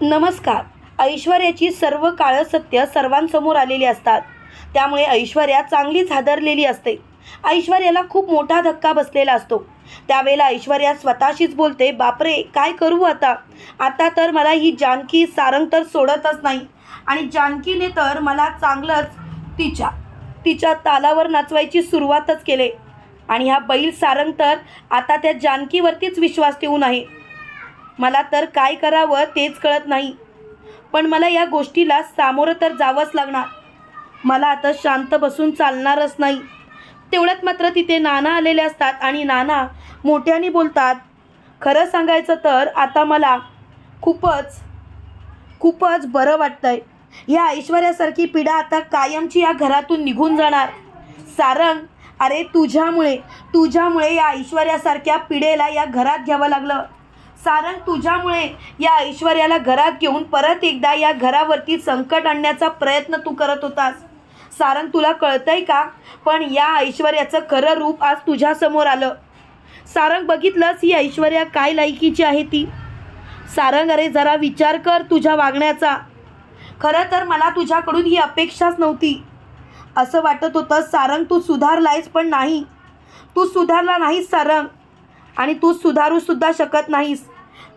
नमस्कार. ऐश्वर्याची सर्व काळं सत्य सर्वांसमोर आलेली असतात. त्यामुळे ऐश्वर्या चांगलीच हादरलेली असते. ऐश्वर्याला खूप मोठा धक्का बसलेला असतो. त्यावेळेला ऐश्वर्या स्वतःशीच बोलते बापरे काय करू आता? आता तर मला ही जानकी सारंग तर सोडतच नाही. आणि जानकीने तर मला चांगलंच तिच्या तिच्या तालावर नाचवायची सुरुवातच केले. आणि हा बैल सारंग तर आता त्या जानकीवरतीच विश्वास ठेवून आहे. मला तर काय करावं तेच कळत नाही. पण मला या गोष्टीला सामोरं तर जावंच लागणार. मला आता शांत बसून चालणारच नाही. तेवढ्यात मात्र तिथे नाना आलेले असतात आणि नाना मोठ्याने बोलतात खरं सांगायचं तर आता मला खूपच खूपच बरं वाटतंय. या ऐश्वर्यासारखी पिढा आता कायमची या घरातून निघून जाणार. सारंग अरे तुझ्यामुळे तुझ्यामुळे या ऐश्वर्यासारख्या पिढेला या घरात घ्यावं लागलं. सारंग तुझ्यामुळे या ऐश्वर्याला घरात घेऊन परत एकदा या घरावरती संकट आणण्याचा प्रयत्न तू करत होतास. सारंग तुला कळतंय का? पण या ऐश्वर्याचं खरं रूप आज तुझ्यासमोर आलं. सारंग बघितलंस ही ऐश्वर्या काय लायकीची आहे ती? सारंग अरे जरा विचार कर तुझ्या वागण्याचा. खरं तर मला तुझ्याकडून ही अपेक्षाच नव्हती. असं वाटत होतं सारंग तू सुधारलायस पण नाही. तू सुधारला नाहीस सारंग आणि तू सुधारू सुद्धा शकत नाहीस.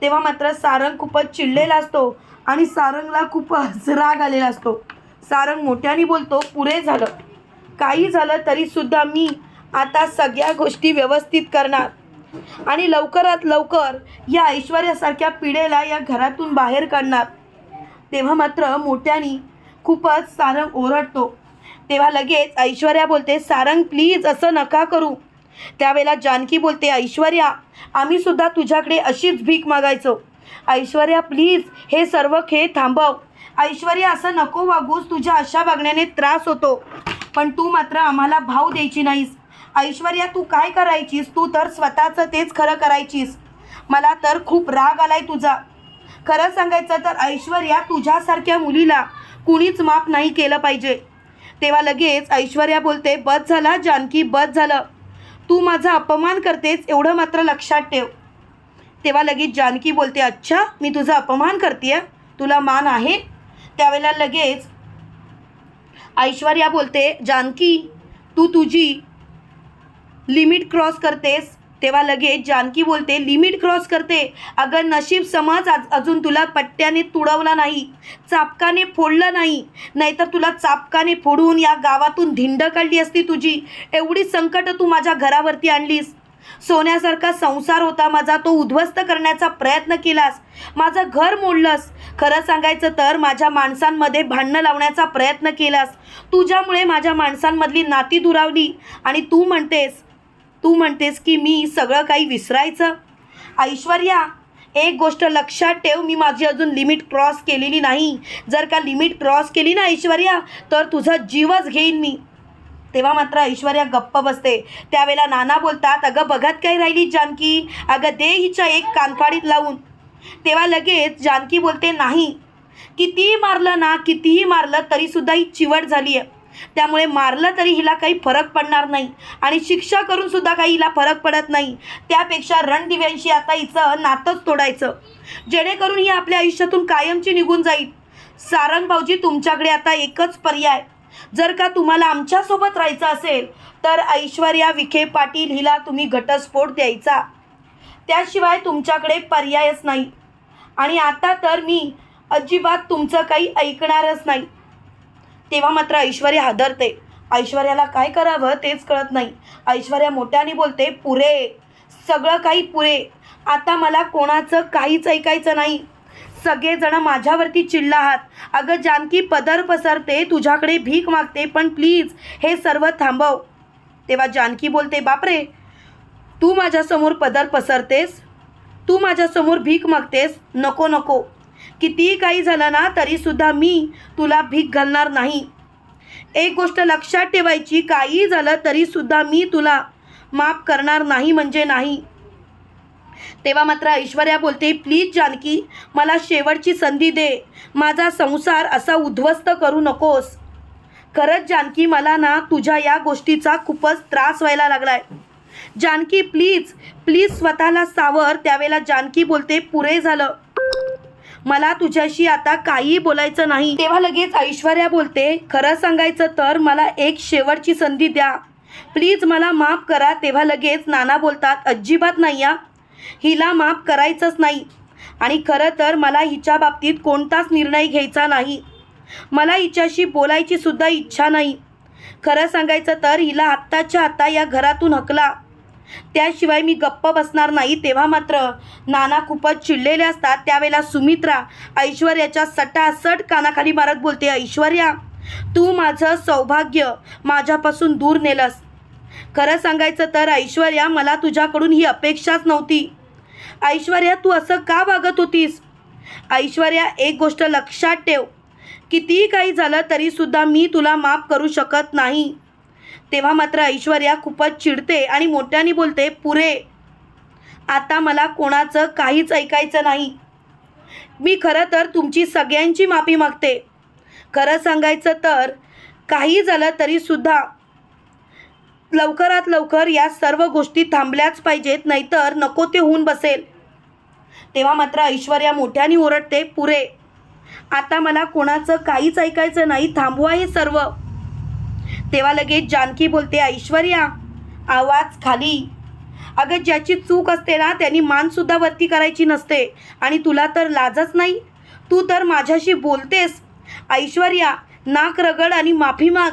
तेव्हा मात्र सारंग खूपच चिडलेला असतो आणि सारंगला खूपच राग आलेला असतो. सारंग मोठ्याने बोलतो पुरे झालं. काही झालं तरीसुद्धा मी आता सगळ्या गोष्टी व्यवस्थित करणार. आणि लवकरात लवकर या ऐश्वर्यासारख्या पिढेला या घरातून बाहेर काढणार. तेव्हा मात्र मोठ्याने खूपच सारंग ओरडतो. तेव्हा लगेच ऐश्वर्या बोलते सारंग प्लीज असं नका करू. त्यावेळेला जानकी बोलते ऐश्वर्या आम्ही सुद्धा तुझ्याकडे अशीच भीक मागायचो. ऐश्वर्या प्लीज हे सर्व खेळ थांबव. ऐश्वर्या असं नको वागूस तुझ्या अशा वागण्याने त्रास होतो. पण तू मात्र आम्हाला भाव द्यायची नाहीस. ऐश्वर्या तू काय करायचीस? तू तर स्वतःचं तेच खरं करायचीस. मला तर खूप राग आलाय तुझा. खरं सांगायचं तर ऐश्वर्या तुझ्यासारख्या मुलीला कुणीच माफ नाही केलं पाहिजे. तेव्हा लगेच ऐश्वर्या बोलते बस झाला जानकी बस झालं. तू माझा अपमान करतेस एवढं मात्र लक्षात ठेव. तेव्हा लगेच जानकी बोलते अच्छा मी तुझा अपमान करते तुला मान आहे? त्यावेळेला लगेच ऐश्वर्या बोलते जानकी तू तुझी लिमिट क्रॉस करतेस. तेव्हा लगेच जानकी बोलते लिमिट क्रॉस करते. अगं नशीब समज आज अजून तुला पट्ट्याने तुडवला नाही चापकाने फोडलं नाही. नाहीतर तुला चापकाने फोडून या गावातून धिंड काढली असती तुझी. एवढी संकट तू माझ्या घरावरती आणलीस. सोन्यासारखा संसार होता माझा तो उद्ध्वस्त करण्याचा प्रयत्न केलास. माझं घर मोडलंस. खरं सांगायचं तर माझ्या माणसांमध्ये भांडणं लावण्याचा प्रयत्न केलास. तुझ्यामुळे माझ्या माणसांमधली नाती दुरावली आणि तू म्हणतेस तू म्हणतेस की मी सगळं काही विसरायचं? ऐश्वर्या एक गोष्ट लक्षात ठेव मी माझी अजून लिमिट क्रॉस केलेली नाही. जर का लिमिट क्रॉस केली ना ऐश्वर्या तर तुझा जीवच घेईन मी. तेव्हा मात्र ऐश्वर्या गप्प बसते. त्यावेळेला नाना बोलतात अगं बघत काय राहिली जानकी? अगं दे हिच्या एक कानफाडीत लावून. तेव्हा लगेच जानकी बोलते नाही. कितीही मारलं ना कितीही मारलं तरीसुद्धा ही चिवट झाली आहे त्यामुळे मारलं तरी हिला काही फरक पडणार नाही. आणि शिक्षा करून सुद्धा काही हिला फरक पडत नाही. त्यापेक्षा रणदिव्यांशी आता हिचं नातंच तोडायचं. जेणेकरून ही आपल्या आयुष्यातून कायमची निघून जाईल. सारंग भाऊजी तुमच्याकडे आता एकच पर्याय. जर का तुम्हाला आमच्यासोबत राहायचं असेल तर ऐश्वर्या विखे पाटील हिला तुम्ही घटस्फोट द्यायचा. त्याशिवाय तुमच्याकडे पर्यायच नाही. आणि आता तर मी अजिबात तुमचं काही ऐकणारच नाही. तेव्हा मात्र ऐश्वर्या हादरते. ऐश्वर्याला काय करावं तेच कळत नाही. ऐश्वर्या मोठ्याने बोलते पुरे. सगळं काही पुरे. आता मला कोणाचं काहीच ऐकायचं नाही. सगळेजण माझ्यावरती चिडला आहात अगं जानकी पदर पसरते तुझ्याकडे भीक मागते पण प्लीज हे सर्व थांबव. तेव्हा जानकी बोलते बापरे. तू माझ्यासमोर पदर पसरतेस? तू माझ्यासमोर भीक मागतेस? नको नको. कितीही काही झालं ना तरीसुद्धा मी तुला भीक घालणार नाही. एक गोष्ट लक्षात ठेवायची काही झालं तरीसुद्धा मी तुला माफ करणार नाही म्हणजे नाही. तेव्हा मात्र ऐश्वर्या बोलते प्लीज जानकी मला शेवटची संधी दे. माझा संसार असा उद्ध्वस्त करू नकोस. खरंच जानकी मला ना तुझ्या या गोष्टीचा खूपच त्रास व्हायला लागलाय. जानकी प्लीज प्लीज स्वतःला सावर. त्यावेळेला जानकी बोलते पुरे झालं. मला तुझ्याशी आता काही बोलायचं नाही. तेव्हा लगेच ऐश्वर्या बोलते खरं सांगायचं तर मला एक शेवटची संधी द्या. प्लीज मला माफ करा. तेव्हा लगेच नाना बोलतात अजिबात नाही या हिला माफ करायचंच नाही. आणि खरं तर मला हिच्या बाबतीत कोणताच निर्णय घ्यायचा नाही. मला हिच्याशी बोलायची सुद्धा इच्छा नाही. खरं सांगायचं तर हिला आत्ताच्या आत्ता या घरातून हकला. त्याशिवाय मी गप्प बसणार नाही. तेव्हा मात्र नाना खूपच चिडलेले असतात. त्यावेळेला सुमित्रा ऐश्वर्याच्या सटासट कानाखाली मारत बोलते ऐश्वर्या तू माझं सौभाग्य माझ्यापासून दूर नेलंस. खरं सांगायचं तर ऐश्वर्या मला तुझ्याकडून ही अपेक्षाच नव्हती. ऐश्वर्या तू असं का वागत होतीस? ऐश्वर्या एक गोष्ट लक्षात ठेव. कितीही काही झालं तरीसुद्धा मी तुला माफ करू शकत नाही. तेव्हा मात्र ऐश्वर्या खूपच चिडते आणि मोठ्याने बोलते पुरे आता मला कोणाचं काहीच ऐकायचं नाही. मी खरं तर तुमची सगळ्यांची माफी मागते. खरं सांगायचं तर काही झालं तरीसुद्धा लवकरात लवकर या सर्व गोष्टी थांबल्याच पाहिजेत नाहीतर नको ते होऊन बसेल. तेव्हा मात्र ऐश्वर्या मोठ्याने ओरडते पुरे आता मला कोणाचं काहीच ऐकायचं नाही थांबवा हे सर्व. तेव्हा लगेच जानकी बोलते ऐश्वर्या आवाज खाली. अगं ज्याची चूक असते ना त्यांनी मानसुद्धा वरती करायची नसते. आणि तुला तर लाजच नाही? तू तर माझ्याशी बोलतेस. ऐश्वर्या नाक रगड आणि माफी माग.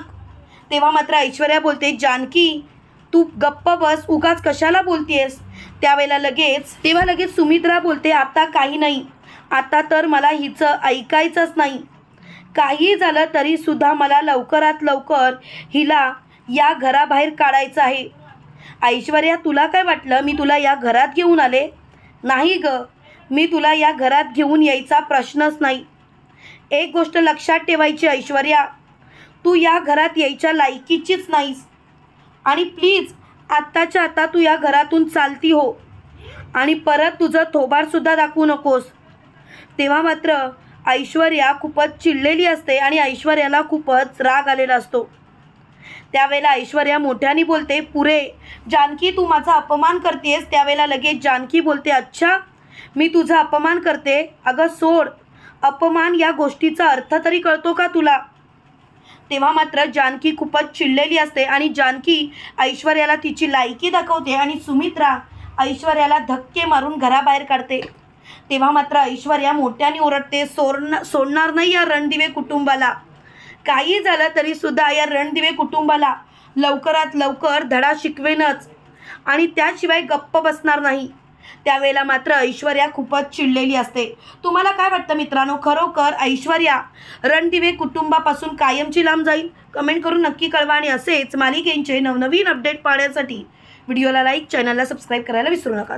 तेव्हा मात्र ऐश्वर्या बोलते जानकी तू गप्प बस उगाच कशाला बोलतेस? त्यावेळेला लगेच तेव्हा लगेच सुमित्रा बोलते आता काही नाही. आता तर मला हिचं ऐकायचंच नाही. काही झालं तरीसुद्धा मला लवकरात लवकर हिला या घराबाहेर काढायचं आहे. ऐश्वर्या तुला काय वाटलं? मी तुला या घरात घेऊन आले? नाही ग. मी तुला या घरात घेऊन यायचा प्रश्नच नाही. एक गोष्ट लक्षात ठेवायची ऐश्वर्या तू या घरात यायच्या लायकीचीच नाहीस. आणि प्लीज आत्ताच्या आता तू या घरातून चालती हो. आणि परत तुझं थोबाडसुद्धा दाखवू नकोस. तेव्हा मात्र ऐश्वर्या खूपच चिडलेली असते आणि ऐश्वर्याला खूपच राग आलेला असतो. त्यावेळेला ऐश्वर्या मोठ्याने बोलते पुरे जानकी तू माझा अपमान करतेस. त्यावेळेला लगेच जानकी बोलते अच्छा मी तुझा अपमान करते. अगं सोड अपमान या गोष्टीचा अर्थ तरी कळतो का तुला? तेव्हा मात्र जानकी खूपच चिडलेली असते आणि जानकी ऐश्वर्याला तिची लायकी दाखवते आणि सुमित्रा ऐश्वर्याला धक्के मारून घराबाहेर काढते. तेव्हा मात्र ऐश्वर्या मोठ्याने ओरडते सोडण सोडणार नाही या रणदिवे कुटुंबाला. काही झालं तरी सुद्धा या रणदिवे कुटुंबाला लवकरात लवकर धडा शिकवेनच. आणि त्याशिवाय गप्प बसणार नाही. त्यावेळेला मात्र ऐश्वर्या खूपच चिडलेली असते. तुम्हाला काय वाटतं मित्रांनो? खरोखर ऐश्वर्या रणदिवे कुटुंबापासून कायमची लांब जाईल? कमेंट करून नक्की कळवा आणि असेच मालिकेंचे नवनवीन अपडेट पाहण्यासाठी व्हिडिओला लाईक चॅनलला सबस्क्राईब करायला विसरू नका.